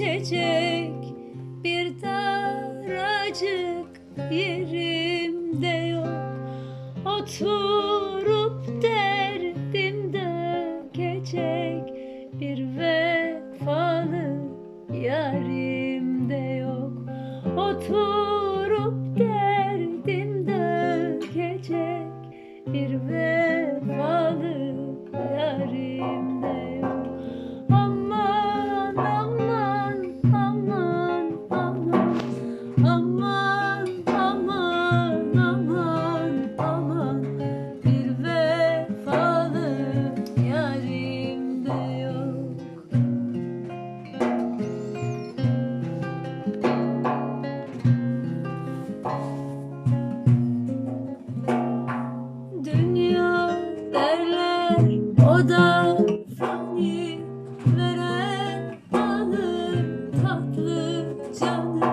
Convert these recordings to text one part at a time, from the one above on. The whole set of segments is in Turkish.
geçecek. Bir daracık yerimde yok. Oturup derdimde geçecek. Bir vefalı yarimde yok. Oturup derdimde geçecek. Bir vefalı yarimde yok. Derler o da fani. Veren alır tatlı canı.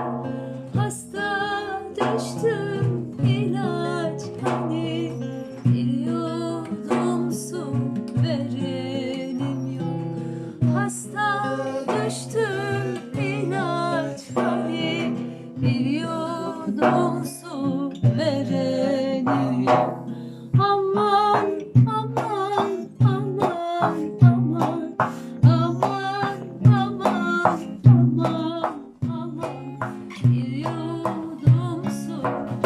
Hasta düştüm ilaç hani. Bir yudum su verenim yok. Hasta düştüm ilaç hani. Yok Thank you.